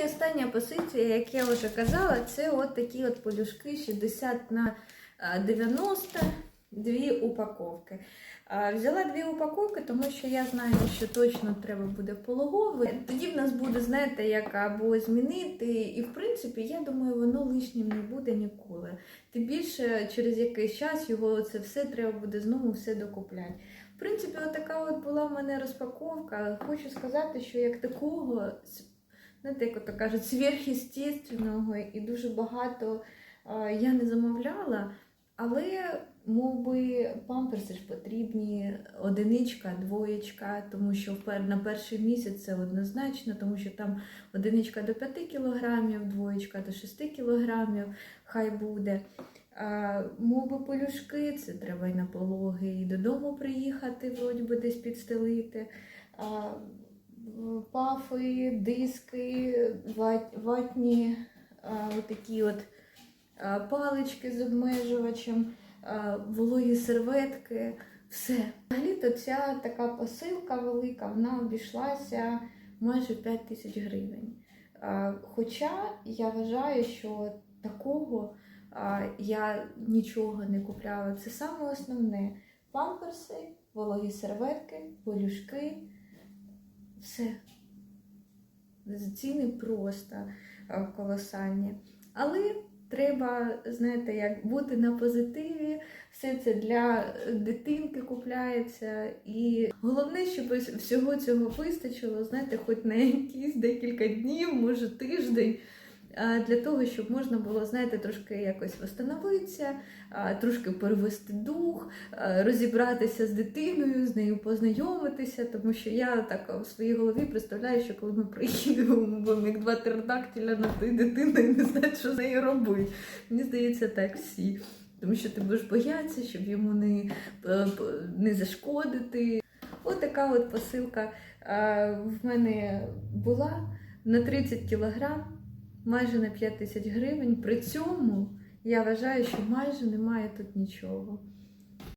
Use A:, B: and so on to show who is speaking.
A: і остання позиція, як я вже казала, це от такі от полюшки 60 на 90, дві упаковки. Взяла дві упаковки, тому що я знаю, що точно треба буде пологовий. Тоді в нас буде, знаєте, як або змінити. І в принципі, я думаю, воно лишнім не буде ніколи. Тим більше через якийсь час його це все треба буде знову все докупляти. В принципі, отака от була в мене розпаковка. Хочу сказати, що як такого, знаєте, як ото кажуть, сверхъестественного і дуже багато я не замовляла, але мов би памперси ж потрібні, одиничка, двоєчка, тому що на перший місяць це однозначно, тому що там одиничка до 5 кілограмів, двоєчка до 6 кілограмів, хай буде. А, мов би полюшки, це треба і на пологи, і додому приїхати, вроді би десь підстелити. Пафи, диски, ватні такі от палички з обмежувачем, вологі серветки, все. Взагалі-то ця така посилка велика, вона обійшлася майже 5 тисяч гривень. Хоча я вважаю, що такого я нічого не купляла. Це саме основне: памперси, вологі серветки, полюшки, все. Ціни просто колосальні. Але треба, знаєте, як бути на позитиві, все це для дитинки купляється. І головне, щоб всього цього вистачило, знаєте, хоч на якісь декілька днів, може тиждень. Для того, щоб можна було, знаєте, трошки якось встановитися, трошки перевести дух, розібратися з дитиною, з нею познайомитися, тому що я так в своїй голові представляю, що коли ми приїдемо, будемо як два тердактіля на ту дитину і не знати, що з нею робити. Мені здається, так всі. Тому що ти будеш боятися, щоб йому не, е, не зашкодити. От така от посилка в мене була на 30 кілограм, майже на 5 тисяч гривень. При цьому я вважаю, що майже немає тут нічого.